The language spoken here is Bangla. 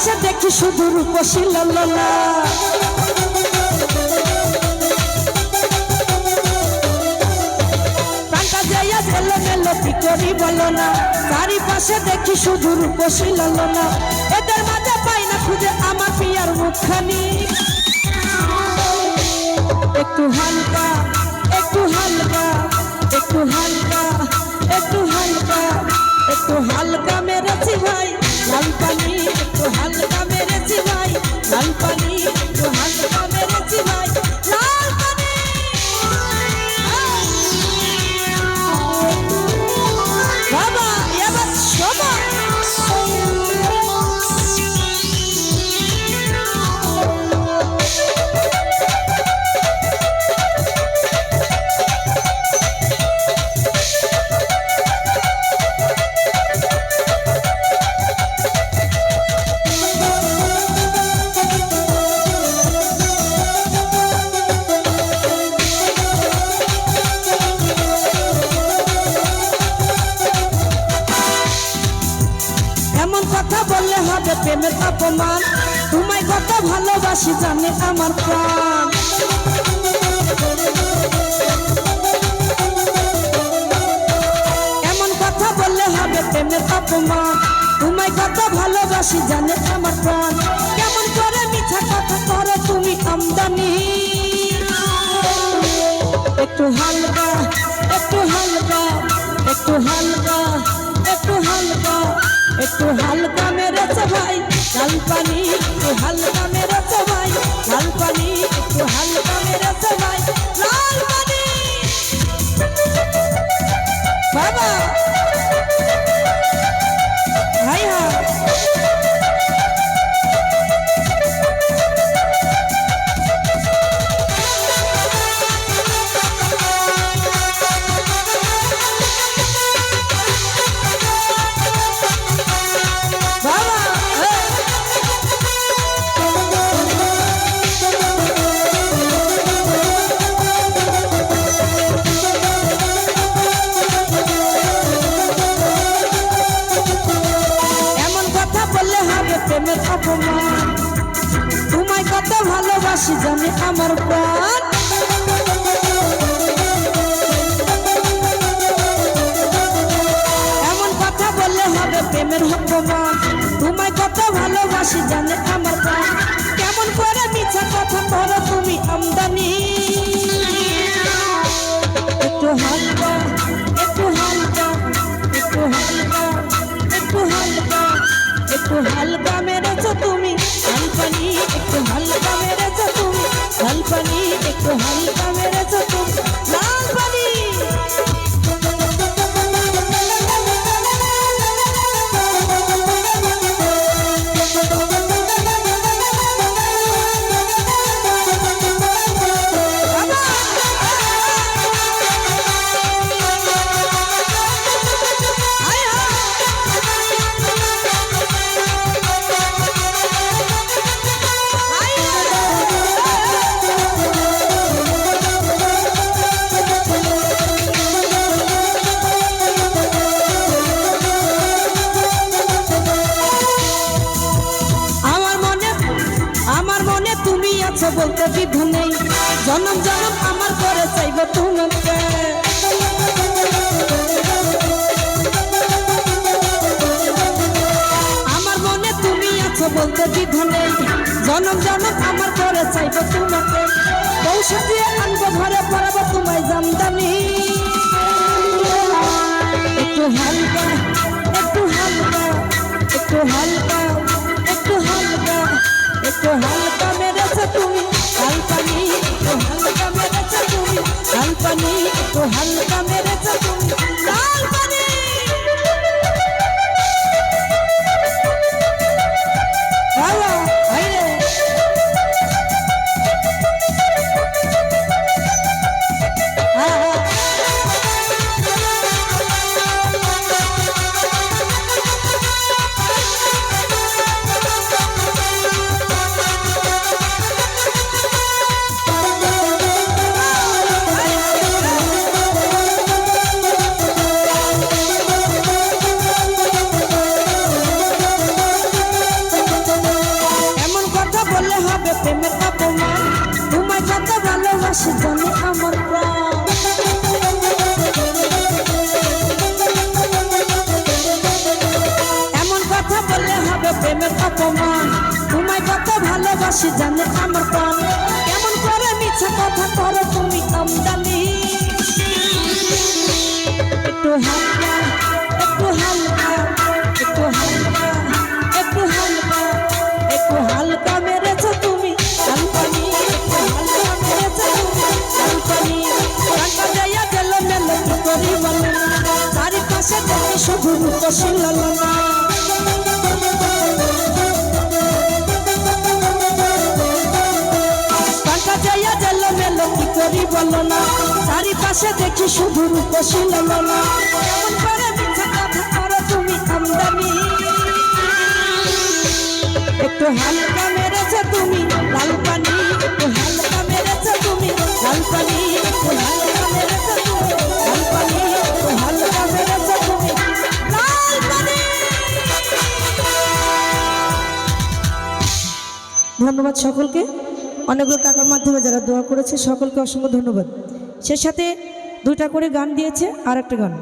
চারিপাশে দেখি শুধু রূপসী লল্লা দেখি শুধু রূপসী লল্লা এদের মাঝে পাই না খুঁজে আমার পিয়ার মুখখানি। একটু হালকা একটু হালকা একটু হালকা একটু হালকা একটু হালকা মেরেছি ভাই, লাল প্রেমের অপমান। তোমায় কত ভালোবাসি জানে আমার প্রাণ। এমন কথা বললে হবে প্রেমের অপমান। তোমায় কত ভালোবাসি জানে আমার প্রাণ। কেমন করে মিঠা কথা করো তুমি আমদানি। একটু হালকা একটু হালকা একটু হালকা একটু হালকা। একটু হালকা মেরেছে ভাই লাল প্রেমের অপমান। তোমায় কত ভালোবাসি জানে বিধ জনম জনম আমার করে চাইব তোমাকে। আমার মনে তুমি আছো বলতে বিধ জনম জনম আমার করে চাইব তোমাকে। পৌষা দিয়ে আনব ঘরে হালকানি একটু ভালোবাসি জানে আমার প্রাণ। কেমন করে মিছা কথা করো করি বলো না, চারিপাশে দেখি শুধু রূপসী ললনা করো তুমি আমদানি। একটু হালকা মেরেছে তুমি লাল পানি, একটু হালকা মেরেছে তুমি হালকা তুমি লাল পানি। ধন্যবাদ সকলকে। অনেকগুলো টাকার মাধ্যমে যারা দোয়া করেছে, সকলকে অসংখ্য ধন্যবাদ। সে সাথে দুইটা করে গান দিয়েছে আর একটা গান।